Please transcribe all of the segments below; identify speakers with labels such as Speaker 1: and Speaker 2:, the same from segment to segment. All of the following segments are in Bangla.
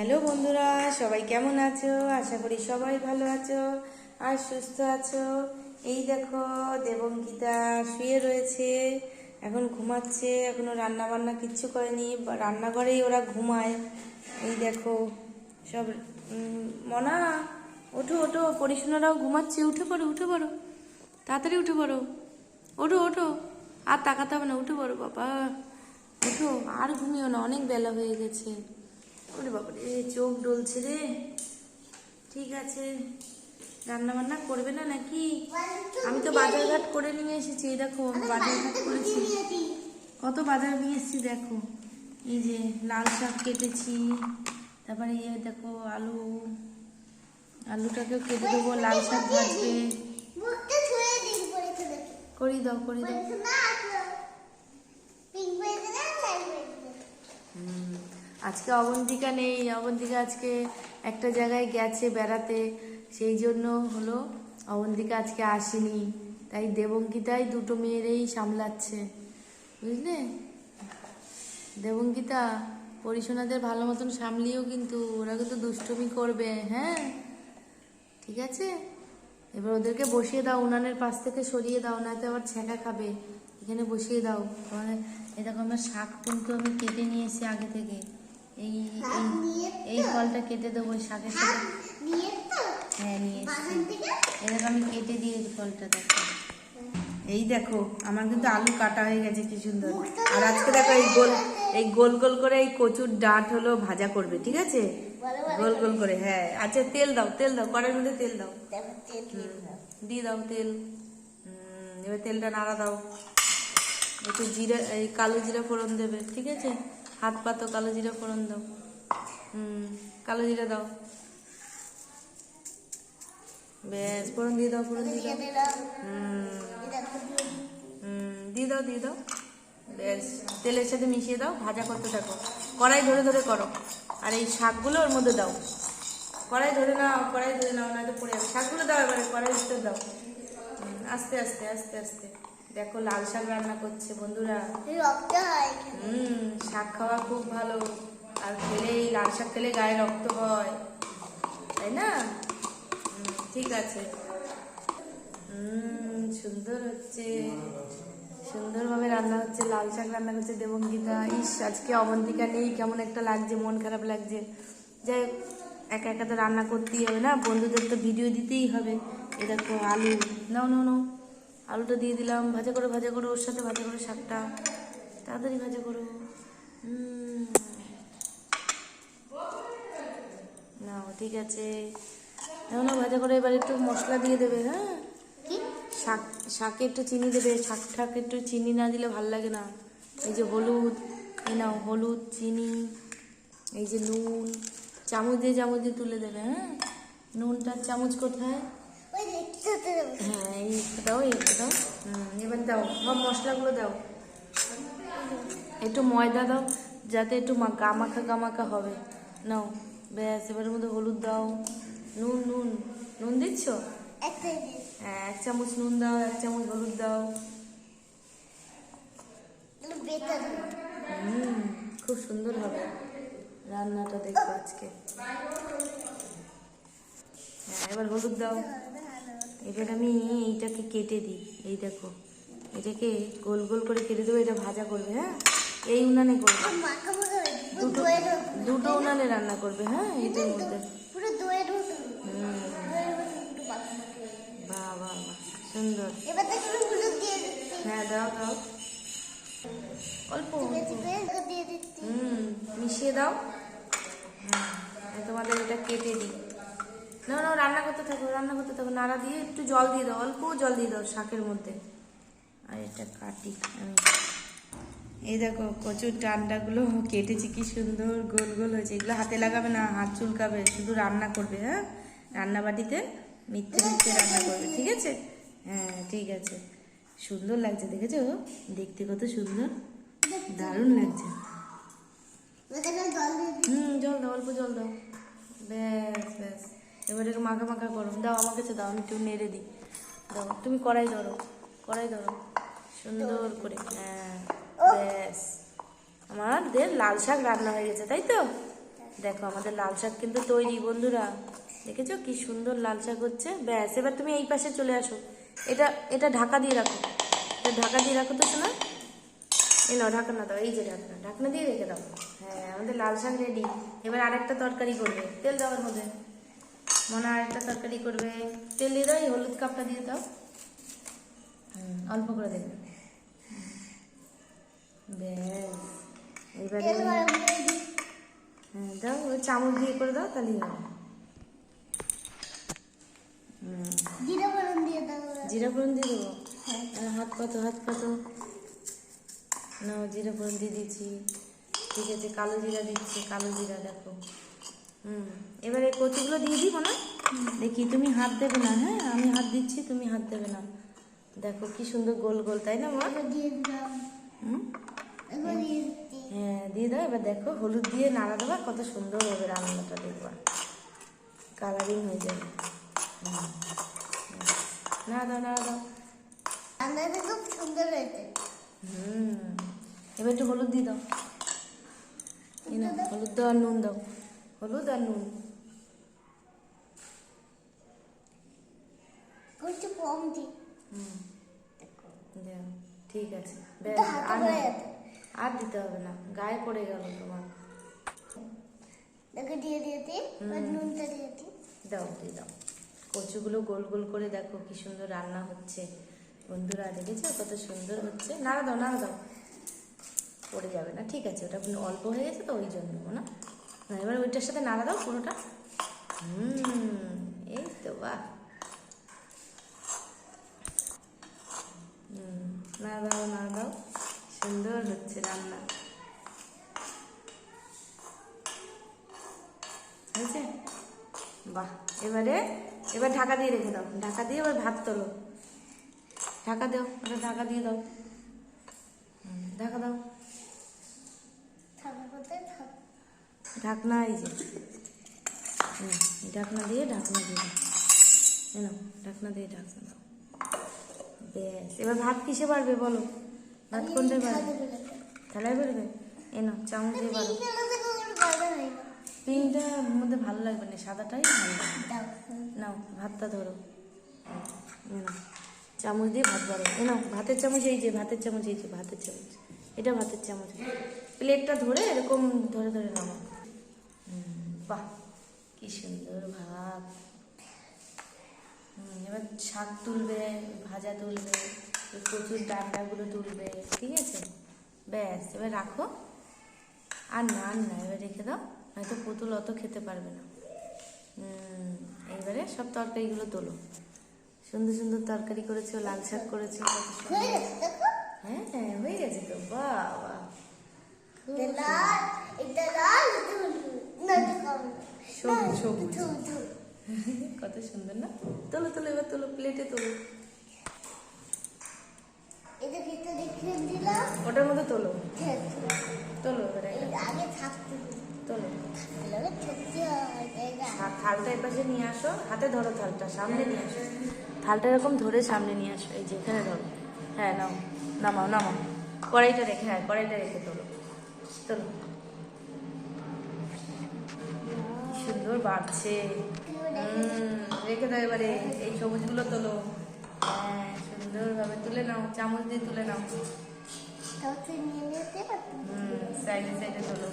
Speaker 1: হ্যালো বন্ধুরা, সবাই কেমন আছো? আশা করি সবাই ভালো আছো আর সুস্থ আছো। এই দেখো দেবঙ্গিতা শুয়ে রয়েছে। এখন ঘুমাচ্ছে, এখনও রান্না বান্না কিচ্ছু করেনি। রান্নাঘরেই ওরা ঘুমায়। এই দেখো, সব মনা, ওঠো ওঠো পরিশোনারাও ঘুমাচ্ছে, উঠে পড়ো উঠে পড়ো। তাড়াতাড়ি উঠে পড়ো। ওঠো ওঠো। আর তাকাতে হবে না, উঠে পড়ো, বাবা। ওঠো, আর ঘুমিও না, অনেক বেলা হয়ে গেছে। ওরে বাবা রে চোখ ডলছে রে। ঠিক আছে রান্না বান্না করবে না নাকি? আমি তো বাজার ঘাট করে নিয়ে এসেছি এই দেখো আমি বাজার ঘাট করেছি। কত বাজার নিয়ে এসেছি দেখো। এই যে লাল শাক কেটেছি তারপরে ইয়ে দেখো আলু। আলুটাকেও কেটে দেবো লাল শাক ভাজবে। করি দাও করি দাও
Speaker 2: পড়েছে না পিঙ্ক হয়েছে না লাল হয়েছে
Speaker 1: হুম, আজকে অবন্তিকা নেই, অবন্তিকা আজকে একটা জায়গায় গেছে বেড়াতে, সেই জন্য হলো অবন্তিকা আজকে আসেনি। তাই দেবঙ্কিতাই দুটো মেয়েরেই সামলাচ্ছে, বুঝলে? দেবঙ্কিতা পরিশোনাদের ভালো মতন সামলিও কিন্তু, ওরা কিন্তু দুষ্টুমি করবে হ্যাঁ? ঠিক আছে? এবার ওদেরকে বসিয়ে দাও, উনানের পাশ থেকে সরিয়ে দাও না তো আবার ছ্যাঁকা খাবে। এখানে বসিয়ে দাও। তাহলে দেখো আমার শাক কিন্তু আমি কেটে নিয়েছি আগে থেকে। এই এই- ফলটা কেটে দেবো ওই শাকের সাথে। হ্যাঁ নিয়ে এই আমি কেটে দিয়েছি ফলটা দেখো। এই দেখো আমার কিন্তু আলু কাটা হয়ে গেছে কি সুন্দর। আর আজকে দেখো এই গোল এই গোল গোল করে এই কচুর ডাঁট হলো ভাজা করবে ঠিক আছে? গোল গোল করে হ্যাঁ। আচ্ছা তেল দাও তেল দাও কড়াইয়ের মধ্যে তেল দাও।
Speaker 2: দিয়ে দাও।
Speaker 1: তেল। এবার তেলটা নাড়া দাও। একটু জিরা এই কালো জিরা ফোড়ন দেবে ঠিক আছে? হাত পাতো কালো জিরা ফোড়ন দাও। হুম, কালো জিরা দাও। বেশ ফোড়ন দিয়ে দাও, ফোড়ন দিয়ে দাও।
Speaker 2: দিয়ে
Speaker 1: দাও দিয়ে দাও। বেশ তেলের সাথে মিশিয়ে দাও, ভাজা করতে থাকো। কড়াই ধরে ধরে করো। আর এই শাকগুলো ওর মধ্যে দাও। কড়াই ধরে নাও, কড়াই ধরে নাও না তো পড়ে শাকগুলো দাও এবারে, কড়াই ভিতরে দাও। আস্তে আস্তে আস্তে আস্তে। দেখো লাল শাক রান্না করছে বন্ধুরা।
Speaker 2: হয়
Speaker 1: হুম শাক খাওয়া খুব ভালো। আর খেলে এই লাল শাক খেলে গায়ে রক্ত হয়। তাই না? ঠিক আছে। হুম সুন্দর হচ্ছে। সুন্দরভাবে রান্না হচ্ছে লাল শাক রান্না করছে দেবঙ্গিতা। ইস আজকে অবন্তিকা নেই কেমন একটা লাগছে মন খারাপ লাগছে। যাই একা একা তো রান্না করতেই হবে না বন্ধুদের তো ভিডিও দিতেই হবে। এ দেখো আলু। নাও নাও নাও। আলুটা দিয়ে দিলাম ভাজা করে ভাজা করে ওর সাথে ভাজা করে শাকটা। তাড়াতাড়ি ভাজা করো। না ঠিক আছে। নাও ভাজা করে এবার একটু মশলা দিয়ে দেবে হ্যাঁ? শাক শাকে একটু চিনি দেবে শাক ঠাক একটু চিনি না দিলে ভালো লাগে না। এই যে হলুদ এই নাও হলুদ চিনি এই যে নুন চামচ দিয়ে চামচ দিয়ে তুলে দেবে হ্যাঁ? নুনটার চামচ কোথায়
Speaker 2: ওই দেখতে হতে দেবো
Speaker 1: হ্যাঁ দাও দাও এবার দাও মশলাগুলো দাও একটু ময়দা দাও, যাতে একটু গামাখা গামাখা হবে। নাও, ব্যাস, এবারের মধ্যে হলুদ দাও। নুন নুন। নুন দিচ্ছ? হ্যাঁ এক চামচ নুন দাও, এক চামচ হলুদ দাও। হুম, খুব সুন্দর হবে রান্নাটা দেখব আজকে। হ্যাঁ এবার হলুদ দাও। এবার আমি এইটাকে কেটে দিই। এই দেখো এটাকে গোল গোল করে কেটে দেবো এটা ভাজা করবে হ্যাঁ? এই উনানে করবে। দুটো দুটো উনানে রান্না করবে হ্যাঁ? এইটার মধ্যে। বাহ বাহ বাহ সুন্দর। হ্যাঁ দাও দাও। অল্প। হুম মিশিয়ে দাও। হ্যাঁ তোমাদের এটা কেটে দিই। না না রান্না করতে থাকো রান্না করতে থাকো। নাড়া দিয়ে একটু জল দিয়ে দাও অল্প জল দিয়ে দাও শাকের মধ্যে। আর এটা কাটি। আমি এই দেখো কচুর ডান্ডাগুলো কেটেছি কি সুন্দর গোল গোল হয়েছে। এগুলো হাতে লাগাবে না হাত চুলকাবে। শুধু রান্না করবে হ্যাঁ? রান্না বাটিতে মিথ্যে মিথ্যে রান্না করবে ঠিক আছে? হ্যাঁ ঠিক আছে। সুন্দর লাগছে দেখেছ? দেখতে কত সুন্দর। দারুণ লাগছে। হুম জল দাও অল্প জল দাও। ব্যাস ব্যাস। এবার একটু মাখা মাখা করো। দাও আমার কাছে দাও, আমি একটু নেড়ে দিই। দাও, তুমি কড়াই ধরো কড়াই ধরো। সুন্দর করে হ্যাঁ ব্যাস। আমাদের লাল শাক রান্না হয়ে গেছে, তাই তো? দেখো, আমাদের লাল শাক কিন্তু তৈরি, বন্ধুরা। দেখেছ কি সুন্দর লাল শাক হচ্ছে? ব্যাস, এবার তুমি এই পাশে চলে আসো। এটা এটা ঢাকা দিয়ে রাখো। এটা ঢাকা দিয়ে রাখো তো শোনা এই নাও, ঢাকনা দাও, এই যে ঢাকনা। ঢাকনা দিয়ে রেখে দাও। হ্যাঁ আমাদের লাল শাক রেডি এবার আরেকটা তরকারি করবে। তেল দেওয়ার মধ্যে মনে হয় আরেকটা তরকারি করবে। তেল দিয়ে দাও এই হলুদ কাপটা দিয়ে দাও। অল্প করে দেবে ব্যাস এবারে। হ্যাঁ দাও ওই চামচ দিয়ে করে দাও তাহলে
Speaker 2: জিরে ফোড়ন দিয়ে দাও
Speaker 1: জিরা ফোড়ন দিয়ে দেবো?
Speaker 2: হ্যাঁ।
Speaker 1: হাত কত হাত কত? নাও জিরা ফোড়ন দিয়ে দিচ্ছি ঠিক আছে কালো জিরা দিচ্ছি কালো জিরা দেখো। হুম এবারে কচুগুলো দিয়ে দিব না দেখি তুমি হাত দেবে না হ্যাঁ? আমি হাত দিচ্ছি তুমি হাত দেবে না। দেখো কি সুন্দর গোল গোল তাই না মা? হ্যাঁ দিয়ে দাও এবার দেখো হলুদ দিয়ে নাড়া দেবা কত সুন্দর হবে রান্নাটা দেখবা। কালারিং হয়ে যাবে। না দাও না দাও।
Speaker 2: রান্নাটা খুব সুন্দর হয়েছে।
Speaker 1: হুম এবার একটু হলুদ দিয়ে দাও। এই হলুদ দাও আর নুন দাও। হলুদ আর নুন।
Speaker 2: একটু কম দিই
Speaker 1: হুম। ঠিক আছে। ব্যাস, আর। আর দিতে হবে না গায়ে পড়ে গেল তোমার।
Speaker 2: দেখো দিয়ে দিয়েছি এবার নুনটা দিয়েছি
Speaker 1: দাও দিয়ে দাও। কচুগুলো গোল গোল করে দেখো কি সুন্দর রান্না হচ্ছে। বন্ধুরা দেখেছ? কত সুন্দর হচ্ছে। নাড়া দাও নাড়া দাও। পড়ে যাবে না ঠিক আছে। ওটা অল্প হয়ে গেছে তো ওই জন্য না, এবার ওইটার সাথে নাড়া দাও পুরোটা। এই তো হুম, নাড়া দাও নাড়া দাও। সুন্দর হচ্ছে রান্না। হয়েছে? বাহ, এবারে, এবার ঢাকা দিয়ে রেখে দাও। ঢাকা দিয়ে এবার ভাত তোলো। ঢাকা দাও, ওটা ঢাকা দিয়ে দাও। ঢাকা দাও। ঢাকনা এই যে। হুম, ঢাকনা দিয়ে ঢাকনা দিয়ে দাও। এই ঢাকনা দিয়ে ঢাকনা দাও। বেশ এবার ভাত কিসে পারবে বলো? ভাত কোনটায় পারবে থালায় পারবে এ নাও চামচ দিয়ে পারো পিঙ্কটার মধ্যে ভালো লাগবে না সাদাটাই ভালো নাও ভাতটা ধরো। এ নাও চামচ দিয়ে ভাত বাড়ো। এ নাও ভাতের চামচ এই যে ভাতের চামচ এই যে ভাতের চামচ। এটা ভাতের চামচ। প্লেটটা ধরে এরকম ধরে ধরে নাও বাহ কি সুন্দর ভাত এবার শাক তুলবে ভাজা তুলবে কচুর ডান্ডাগুলো তুলবে ঠিক আছে? ব্যাস এবার রাখো। আর না আর না এবার রেখে দাও নয়তো পুতুল অত খেতে পারবে না। হুম, এইবারে সব তরকারিগুলো তোলো। সুন্দর সুন্দর তরকারি করেছ লাল শাক করেছ হ্যাঁ হ্যাঁ হয়ে গেছে তো খুব সবুজ, সবুজ। কত সুন্দর না তোলো তোলো এবার তোলো প্লেটে তোলো ওটার মধ্যে তোলো
Speaker 2: হ্যাঁ,
Speaker 1: তোলো
Speaker 2: আগে
Speaker 1: তোলো
Speaker 2: হয়
Speaker 1: থালটা এপাশে নিয়ে আসো হাতে ধরো থালটা সামনে নিয়ে আসো থালটা এরকম ধরে সামনে নিয়ে আসো এই যে এখানে ধরো হ্যাঁ নাও নামাও নামাও কড়াইটা রেখে হ্যাঁ কড়াইটা রেখে তোলো তোলো সুন্দর বাড়ছে রেখে দাও এবারে এই সবুজগুলো তোলো। হ্যাঁ সুন্দরভাবে তুলে নাও চামচ দিয়ে তুলে নাও। সাইডে সাইডে তোলো।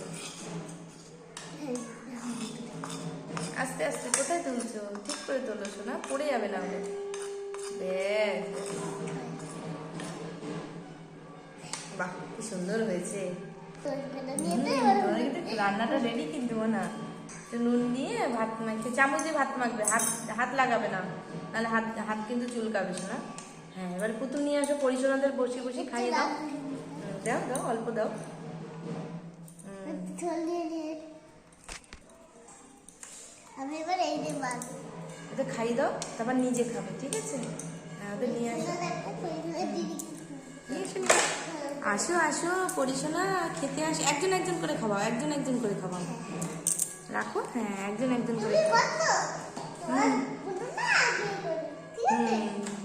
Speaker 1: আস্তে আস্তে কোথায় তুলছো? ঠিক করে তোলো শোনা পড়ে যাবে না হলে। বেশ বাহ কি সুন্দর হয়েছে। রান্নাটা রেডি কিন্তু না নুন দিয়ে ভাত মাখছে চামচ দিয়ে ভাত মাখবে হাত হাত লাগাবে না নাহলে হাত হাত কিন্তু চুলকাবে না। হ্যাঁ এবার পুতুল নিয়ে আসো পরিচনাদের বসে বসে খাইয়ে দাও। দাও দাও অল্প দাও। হুম।
Speaker 2: আমি এবার এই যে
Speaker 1: ওদের খাইয়ে দাও তারপর নিজে খাবে ঠিক আছে? হ্যাঁ ওদের নিয়ে আসো। আসো আসো পরিশোনা খেতে আসো। একজন একজন করে খাওয়াও একজন একজন করে খাওয়াও। রাখো? হ্যাঁ একজন একজন করে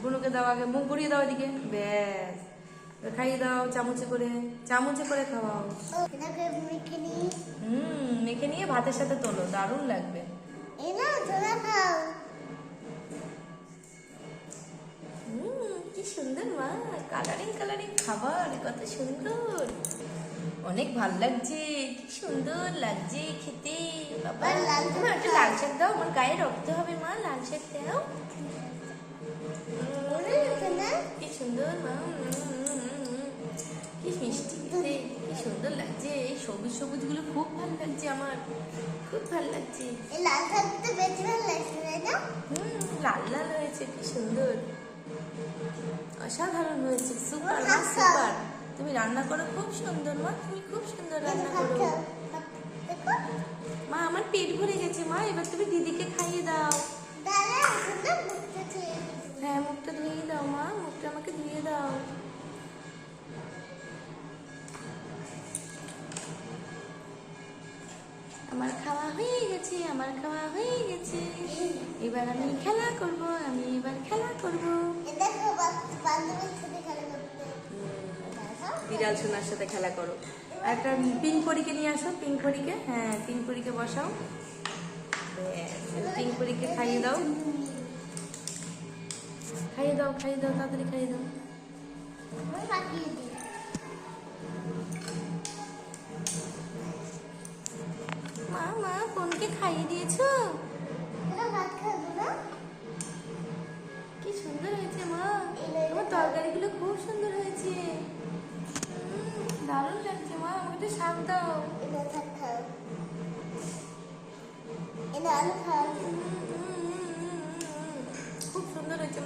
Speaker 1: বুনুকে দাও আগে মুখ ঘুরিয়ে দাও এদিকে। ব্যাস। খাইয়ে দাও চামচে করে চামচে করে খাওয়াও। হুম মেখে নিয়ে ভাতের সাথে তোলো দারুণ লাগবে। কি সুন্দর মা। কালারিং কালারিং খাবার কত সুন্দর। অনেক ভালো লাগছে কি সুন্দর লাগছে খেতে। বাবা
Speaker 2: লাল
Speaker 1: মা, একটা লাল শাক দাও আমার গায়ে রক্ত হবে মা লাল শাক দাও। কি সুন্দর মা। কি মিষ্টি খেতে কি সুন্দর লাগছে। এই সবুজ সবুজগুলো খুব ভালো লাগছে আমার খুব ভালো লাগছে।
Speaker 2: লাল শাকটা বেশি ভালো লাগছে না?
Speaker 1: হুম লাল লাল হয়েছে কি সুন্দর। অসাধারণ হয়েছে সুপার। সুপার তুমি রান্না করো খুব সুন্দর মা তুমি খুব সুন্দর রান্না করো। মা আমার পেট ভরে গেছে মা এবার তুমি দিদিকে খাইয়ে দাও। হ্যাঁ মুখটা ধুয়ে দাও মা মুখটা আমাকে ধুয়ে দাও। আমার খাওয়া হয়ে গেছে আমার খাওয়া হয়ে গেছে। এবার আমি খেলা করব আমি এবার খেলা করব। বিড়াল সোনার সাথে খেলা করো। একটা পিঙ্করিকে নিয়ে আসো পিঙ্করিকে হ্যাঁ পিঙ্করিকে বসাও। ব্যাস, পিঙ্করিকে খাইয়ে দাও। খাইয়ে দাও খাইয়ে দাও তাড়াতাড়ি খাইয়ে দাও। দারুণ
Speaker 2: এটা হয়েছে, এটা আলু
Speaker 1: ভরে খুব সুন্দর হয়েছে।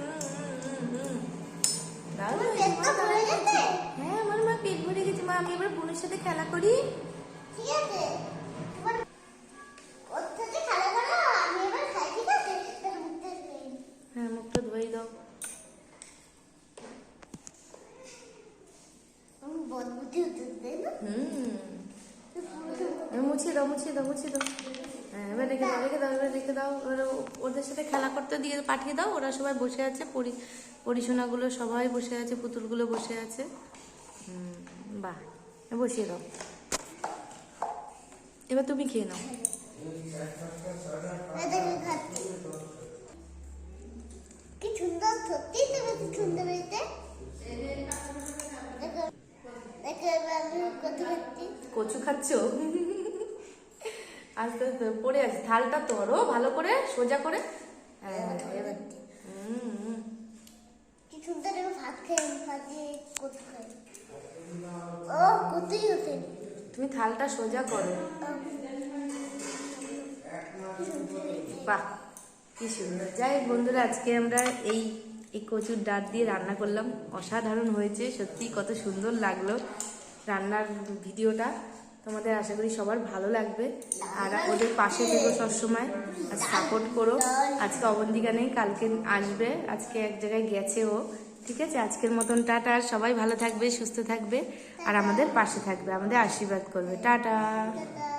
Speaker 1: হ্যাঁ আমার মা পেট ভরে গেছে। মা আমি এবার বোনের সাথে খেলা করি।
Speaker 2: ঠিক আছে।
Speaker 1: মুছিয়ে দাও মুছিয়ে দাও মুছিয়ে দাও। হ্যাঁ এবার রেখে দাও রেখে দাও এবার রেখে দাও। এবার ওদের সাথে খেলা করতে দিয়ে পাঠিয়ে দাও ওরা সবাই বসে আছে পরি পরিসোনাগুলো সবাই বসে আছে পুতুলগুলো বসে আছে। বাহ বসিয়ে দাও। এবার তুমি খেয়ে নাও।
Speaker 2: কি সুন্দর সত্যি তুমি কি হয়েছে।
Speaker 1: কচু খাচ্ছ? আস্তে আস্তে পড়ে আছে। থালটা তোরো ভালো করে সোজা করে। হ্যাঁ এবার হুম হুম।
Speaker 2: কি সুন্দর ভাত খাই ভাত দিয়ে ও কতই হতে
Speaker 1: তুমি থালটা সোজা করো। বাহ কি সুন্দর। যাই বন্ধুরা আজকে আমরা এই এই কচুর ডাট দিয়ে রান্না করলাম। অসাধারণ হয়েছে সত্যি কত সুন্দর লাগল রান্নার ভিডিওটা। তোমাদের আশা করি সবার ভালো লাগবে। আর ওদের পাশে থেকো সবসময়, আর সাপোর্ট করো। আজকে অবন্তিকা নেই, কালকে আসবে। আজকে এক জায়গায় গেছে ও। ঠিক আছে? আজকের মতন টাটা। সবাই ভালো থাকবে, সুস্থ থাকবে, আর আমাদের পাশে থাকবে, আমাদের আশীর্বাদ করবে। Tata
Speaker 2: tata.